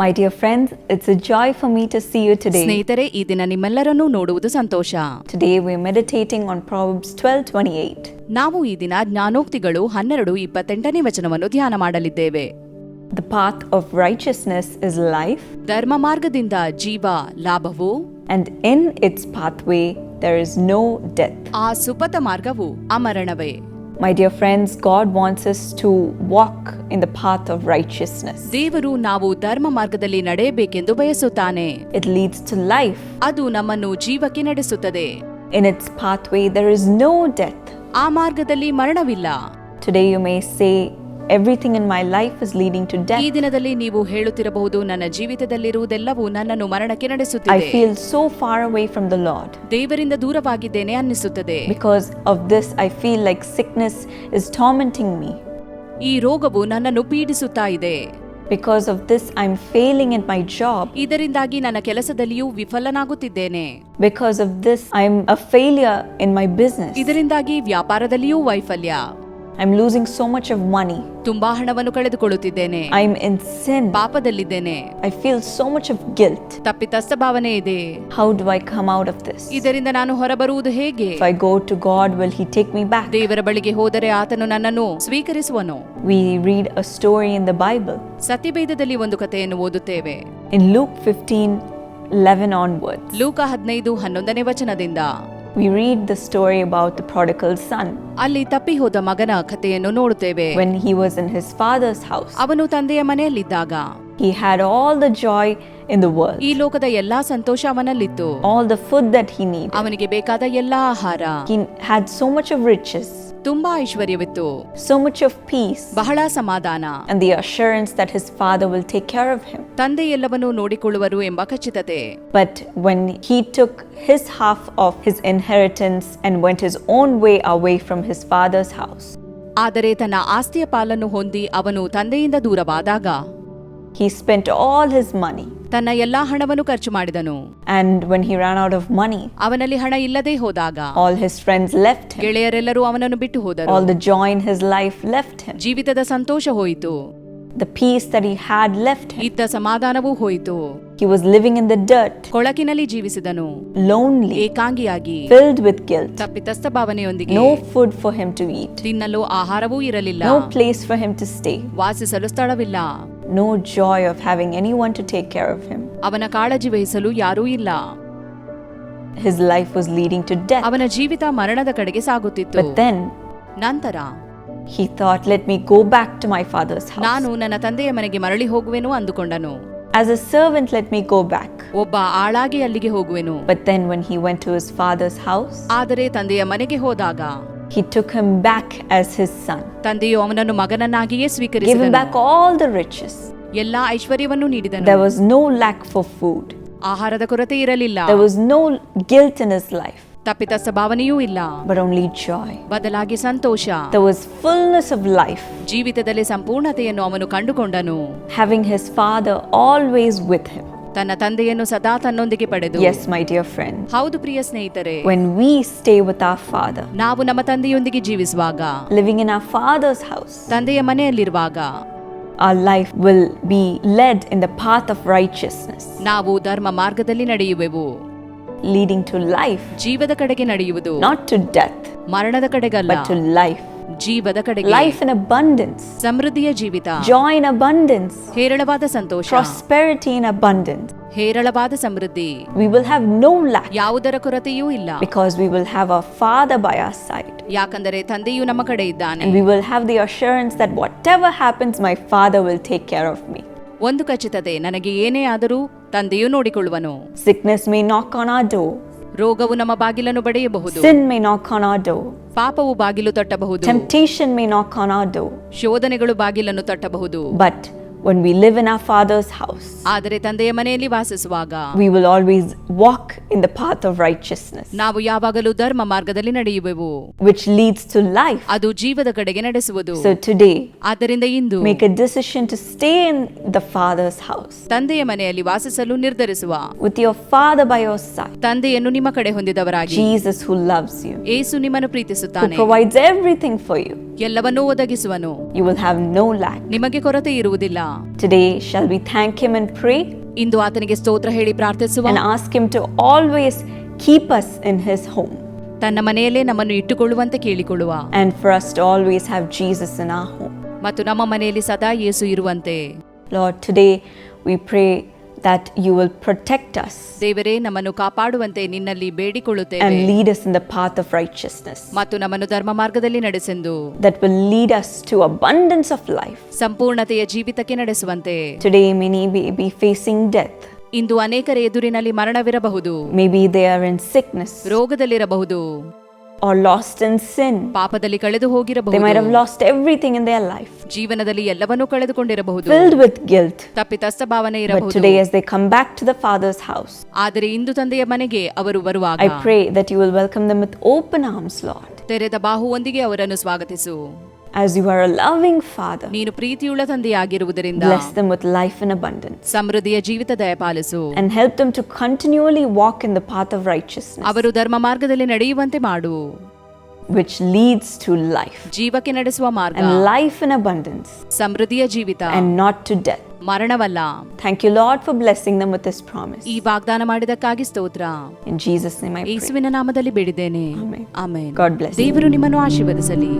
My dear friends it's a joy for me to see you today ಸ್ನೇಹಿತರೆ ಈ ದಿನ ನಿಮ್ಮೆಲ್ಲರನ್ನೂ ನೋಡುವುದು ಸಂತೋಷ. Today we're meditating on Proverbs 12:28. ನಾವು ಈ ದಿನ ಜ್ಞಾನೋಕ್ತಿಗಳು ಹನ್ನೆರಡು ಇಪ್ಪತ್ತೆಂಟನೇ ವಚನವನ್ನು ಧ್ಯಾನ ಮಾಡಲಿದ್ದೇವೆ. The path of righteousness is life ಧರ್ಮ ಮಾರ್ಗದಿಂದ ಜೀವ ಲಾಭವು. And in its pathway there is no death ಆ ಸುಪಥ ಮಾರ್ಗವು ಅಮರಣವೇ. My dear friends, God wants us to walk in the path of righteousness. ದೇವರು ನಾವು ಧರ್ಮ ಮಾರ್ಗದಲ್ಲಿ ನಡೆಯಬೇಕೆಂದು ಬಯಸುತ್ತಾನೆ It leads to life. ಅದು ನಮ್ಮನ್ನು ಜೀವಕ್ಕೆ ನಡೆಸುತ್ತದೆ In its pathway there is no death. ಆ ಮಾರ್ಗದಲ್ಲಿ ಮರಣವಿಲ್ಲ Today you may say, Everything my life is leading to death ಈ ದಿನದಲ್ಲಿ ನೀವು ಹೇಳುತ್ತಿರಬಹುದು ನನ್ನ ಜೀವಿತದಲ್ಲಿರುವುದೆಲ್ಲವೂ ನನ್ನನ್ನು ಮರಣಕ್ಕೆ ನಡೆಸುತ್ತಿದೆ. I feel so far away from the Lord ದೇವರಿಂದ ದೂರವಾಗಿದ್ದೇನೆ ಅನ್ನಿಸುತ್ತದೆ. Because of this I feel like sickness is tormenting me ಈ ರೋಗವು ನನ್ನನ್ನು ಪೀಡಿಸುತ್ತಾ ಇದೆ. Because of this I am failing in my job ಇದರಿಂದಾಗಿ ನನ್ನ ಕೆಲಸದಲ್ಲಿಯೂ ವಿಫಲನಾಗುತ್ತಿದ್ದೇನೆ. Because of this I am a failure in my business ಇದರಿಂದಾಗಿ ವ್ಯಾಪಾರದಲ್ಲಿಯೂ ವೈಫಲ್ಯ. I'm losing so much of money. ತುಂಬಾ ಹಣವನ್ನು ಕಳೆದುಕೊಳ್ಳುತ್ತಿದ್ದೇನೆ. I'm in sin. ಪಾಪದಲ್ಲಿದ್ದೇನೆ. I feel so much of guilt ತಪ್ಪಿತಸ್ಥ ಭಾವನೆ ಇದೆ. How do I come out of this ಇದರಿಂದ ನಾನು ಹೊರಬರುವುದು ಹೇಗೆ? I go to God will he take me back back? ದೇವರ ಬಳಿಗೆ ಹೋದರೆ ಆತನು ನನ್ನನ್ನು ಸ್ವೀಕರಿಸುವನು. We read a story in the Bible ಸತ್ಯಭೇದದಲ್ಲಿ ಒಂದು ಕಥೆಯನ್ನು ಓದುತ್ತೇವೆ. ಇನ್ ಲೂಕ್ ಫಿಫ್ಟೀನ್ 11 onwards, ಲೂಕ ಹದಿನೈದು ಹನ್ನೊಂದನೇ ವಚನದಿಂದ. We read the story about the prodigal son. ಅಲ್ಲಿ ತಪ್ಪಿ ಹೋದ ಮಗನ ಕಥೆಯನ್ನು ನೋಡುತ್ತೇವೆ When he was in his father's house, ಅವನು ತಂದೆಯ ಮನೆಯಲ್ಲಿದ್ದಾಗ he had all the joy in the world, ಈ ಲೋಕದ ಎಲ್ಲಾ ಸಂತೋಷ ಅವನಲ್ಲಿತ್ತು all the food that he needed. ಅವನಿಗೆ ಬೇಕಾದ ಎಲ್ಲಾ ಆಹಾರ He had so much of riches, ತುಂಬಾ ಐಶ್ವರ್ಯವಿತ್ತು so ಮಚ್ ಆಫ್ peace, ಬಹಳ ಸಮಾಧಾನ and the assurance that his father will take care of him. ತಂದೆ ಎಲ್ಲವನ್ನೂ ನೋಡಿಕೊಳ್ಳುವರು ಎಂಬ ಖಚಿತತೆ But when he took his half of his inheritance and went his own way away from his father's house, ಆದರೆ ತನ್ನ ಆಸ್ತಿಯ ಪಾಲನ್ನು ಹೊಂದಿ ಅವನು ತಂದೆಯಿಂದ ದೂರವಾದಾಗ he spent all his money. ತನ್ನ ಎಲ್ಲಾ ಹಣವನ್ನು ಖರ್ಚು ಮಾಡಿದನು And when he ran out of money, ಅವನಲ್ಲಿ ಹಣ ಇಲ್ಲದೆ ಹೋದಾಗ all his friends left him. ಗೆಳೆಯರೆಲ್ಲರೂ ಅವನನ್ನು ಬಿಟ್ಟು ಹೋದರು All the joy in his life left him. ಜೀವಿತದ ಸಂತೋಷ ಹೋಯಿತು The peace that he had left him. ಇದ್ದ ಸಮಾಧಾನವೂ ಹೋಯಿತು He was living in the dirt, ಕೊಳಕಿನಲ್ಲಿ ಜೀವಿಸಿದನು lonely, ಏಕಾಂಗಿಯಾಗಿ filled with guilt. ತಪ್ಪಿತಸ್ಥ ಭಾವನೆಯೊಂದಿಗೆ No food for him to eat, ತಿನ್ನಲು ಆಹಾರವೂ ಇರಲಿಲ್ಲ no place for him to stay, ವಾಸಿಸಲು ಸ್ಥಳವಿಲ್ಲ no joy of having anyone to take care of him. ಅವನ ಕಾಳಜಿ ವಹಿಸಲು ಯಾರೂ ಇಲ್ಲ His life was leading to death. ಅವನ ಜೀವಿತ ಮರಣದ ಕಡೆಗೆ ಸಾಗುತ್ತಿತ್ತು But then ನಂತರ he thought, let me go back to my father's house. ನಾನು ನನ್ನ ತಂದೆಯ ಮನೆಗೆ ಮರಳಿ ಹೋಗುವೆನು ಅಂದುಕೊಂಡನು As a servant, let me go back. ಒಬ್ಬ ಆಳಾಗಿ ಅಲ್ಲಿಗೆ ಹೋಗುವೆನು But then when he went to his father's house, ಆದರೆ ತಂದೆಯ ಮನೆಗೆ ಹೋದಾಗ he took him back as his son. ತಂದೆಯು ಅವನನ್ನು ಮಗನನ್ನಾಗಿಯೇ Gave him ಸ್ವೀಕರಿಸಿದನು back all the riches. ಎಲ್ಲಾ ಐಶ್ವರ್ಯವನ್ನು ನೀಡಿದನು There was no lack for food. ಆಹಾರದ ಕೊರತೆ ಇರಲಿಲ್ಲ There was no guilt in his life, ತಪ್ಪಿತಸ್ಥ ಭಾವನೆಯೂ ಇಲ್ಲ but only joy. ಬದಲಾಗಿ ಸಂತೋಷ There was fullness of life, ಜೀವಿತದಲ್ಲಿ ಸಂಪೂರ್ಣತೆಯನ್ನು ಅವನು ಕಂಡುಕೊಂಡನು having his father always with him. ತನ್ನ ತಂದೆಯನ್ನು ಸದಾ ತನ್ನೊಂದಿಗೆ ಪಡೆದು Yes, my dear friend. ಹೌದು ಪ್ರಿಯ ಸ್ನೇಹಿತರೆ When we stay with our father, ನಾವು ನಮ್ಮ ತಂದೆಯೊಂದಿಗೆ ಜೀವಿಸುವಾಗ living in our father's house, ತಂದೆಯ ಮನೆಯಲ್ಲಿರುವಾಗ our life will be led in the path of righteousness, ನಾವು ಧರ್ಮ ಮಾರ್ಗದಲ್ಲಿ ನಡೆಯುವೆವು leading to life, ಜೀವದ ಕಡೆಗೆ ನಡೆಯುವುದು not to death, ಮರಣದ ಕಡೆಗಲ್ಲ but to life. ಜೀವದ ಕಡೆ ಲೈಫ್ ಇನ್ ಅಬಂಡೆನ್ಸ್ ಸಮೃದ್ಧಿಯ ಜೀವಿತ. ಜಾಯ್ ಇನ್ ಅಬಂಡೆನ್ಸ್ ಹೇರಳವಾದ ಸಂತೋಷ. ಪ್ರಾಸ್ಪೆರಿಟಿ ಇನ್ ಅಬಂಡೆನ್ಸ್ ಹೇರಳವಾದ ಸಮೃದ್ಧಿ. We will have no lack ಯಾವುದರ ಕೊರತೆಯೂ ಇಲ್ಲ. Because we will have a father by our side ಯಾಕಂದರೆ ತಂದೆಯು ನಮ್ಮ ಕಡೆ ಇದ್ದಾನೆ. We will have the assurance that whatever happens my father will take care of me ಒಂದು ಖಚಿತತೆ ನನಗೆ ಏನೇ ಆದರೂ ತಂದೆಯು ನೋಡಿಕೊಳ್ಳುವನು. ಸಿಕ್ನೆಸ್ ಮೇ ನಾಕ್ ಆನ್ ಆ ಡೋ ರೋಗವು ನಮ್ಮ ಬಾಗಿಲನ್ನು ಬಡಿಯಬಹುದು sin may knock on our door, ಪಾಪವು ಬಾಗಿಲು ತಟ್ಟಬಹುದು temptation may knock on our door. ಶೋಧನೆಗಳು ಬಾಗಿಲನ್ನು ತಟ್ಟಬಹುದು But when we live in our Father's house, ಆದರೆ ತಂದೆಯ ಮನೆಯಲ್ಲಿ ವಾಸಿಸುವಾಗ we will always walk in the path of righteousness, ನಾವು ಯಾವಾಗಲೂ ಧರ್ಮ ಮಾರ್ಗದಲ್ಲಿ ನಡೆಯುವೆವು which leads to life. ಅದು ಜೀವದ ಕಡೆಗೆ ನಡೆಸುವುದು So today, ಆದ್ದರಿಂದ ಇಂದು make a decision to stay in the Father's house ತಂದೆಯ ಮನೆಯಲ್ಲಿ ವಾಸಿಸಲು ನಿರ್ಧರಿಸುವ with your Father by your side, ತಂದೆಯನ್ನು ನಿಮ್ಮ ಕಡೆ ಹೊಂದಿದವರಾಗಿ Jesus who loves you, ಏಸು ನಿಮ್ಮನ್ನು who ಪ್ರೀತಿಸುತ್ತಾನೆ provides everything for you. ಎಲ್ಲವನ್ನೂ ಒದಗಿಸುವನು You will have no lack. ನಿಮಗೆ ಕೊರತೆ ಇರುವುದಿಲ್ಲ Today, shall we thank Him and pray ಇಂದು ಆತನಿಗೆ ಸ್ತೋತ್ರ ಹೇಳಿ ಪ್ರಾರ್ಥಿಸುವ and ask Him to always keep us in His home ತನ್ನ ಮನೆಯಲ್ಲೇ ನಮ್ಮನ್ನು ಇಟ್ಟುಕೊಳ್ಳುವಂತೆ ಕೇಳಿಕೊಳ್ಳುವ and for us to always have Jesus in our home? ಮತ್ತು ನಮ್ಮ ಮನೆಯಲ್ಲಿ ಸದಾ ಯೇಸು ಇರುವಂತೆ Lord, today we pray that you will protect us ದೇವರೇ ನಮ್ಮನ್ನು ಕಾಪಾಡುವಂತೆ ನಿನ್ನಲ್ಲಿ ಬೇಡಿಕೊಳ್ಳುತ್ತೇವೆ and lead us in the path of righteousness ಮತ್ತು ನಮ್ಮನ್ನು ಧರ್ಮ ಮಾರ್ಗದಲ್ಲಿ ನಡೆಸೆಂದು that will lead us to abundance of life. ಸಂಪೂರ್ಣತೆಯ ಜೀವಿತಕ್ಕೆ ನಡೆಸುವಂತೆ Today, many may be facing death. ಇಂದು ಅನೇಕರ ಎದುರಿನಲ್ಲಿ ಮರಣವಿರಬಹುದು Maybe they are in sickness ರೋಗದಲ್ಲಿರಬಹುದು or lost in sin. ಪಾಪದಲ್ಲಿ ಕಳೆದು They might have lost everything in their life, ಜೀವನದಲ್ಲಿ ಎಲ್ಲವನ್ನೂ ಕಳೆದುಕೊಂಡಿರಬಹುದು filled with guilt. ತಪ್ಪಿತಸ್ಥ ಭಾವನೆ But ಇರಬಹುದು today, as they come back to the Father's house, ಆದರೆ ಇಂದು ತಂದೆಯ ಮನೆಗೆ ಅವರು ಬರುವಾಗ I pray that you will welcome them with open arms, Lord. ತೆರೆದ ಬಾಹುವೊಂದಿಗೆ ಅವರನ್ನು ಸ್ವಾಗತಿಸು As you are a loving Father, ನೀನು ಪ್ರೀತಿಯುಳ್ಳ ತಂದೆಯಾಗಿರುವುದರಿಂದ bless them with life in abundance ಸಮೃದ್ಧಿಯ ಜೀವಿತ ದಯಪಾಲಿಸು and help them to continually walk in the path of righteousness, ಅವರು ಧರ್ಮ ಮಾರ್ಗದಲ್ಲಿ ನಡೆಯುವಂತೆ ಮಾಡು which leads to life ಜೀವಕ್ಕೆ ನಡೆಸುವ ಮಾರ್ಗ and life in abundance ಸಮೃದ್ಧಿಯ ಜೀವಿತ and not to death. ಮರಣವಲ್ಲ Thank you, Lord, for blessing them with this promise. ಈ ವಾಗ್ದಾನ ಮಾಡಿದಕ್ಕಾಗಿ ಸ್ತೋತ್ರ In Jesus' name I pray. ಯೇಸುವಿನ ನಾಮದಲ್ಲಿ ಬೇಡಿದ್ದೇನೆ Amen. Amen God bless you. ದೇವರು ನಿಮ್ಮನ್ನು ಆಶೀರ್ವದಿಸಲಿ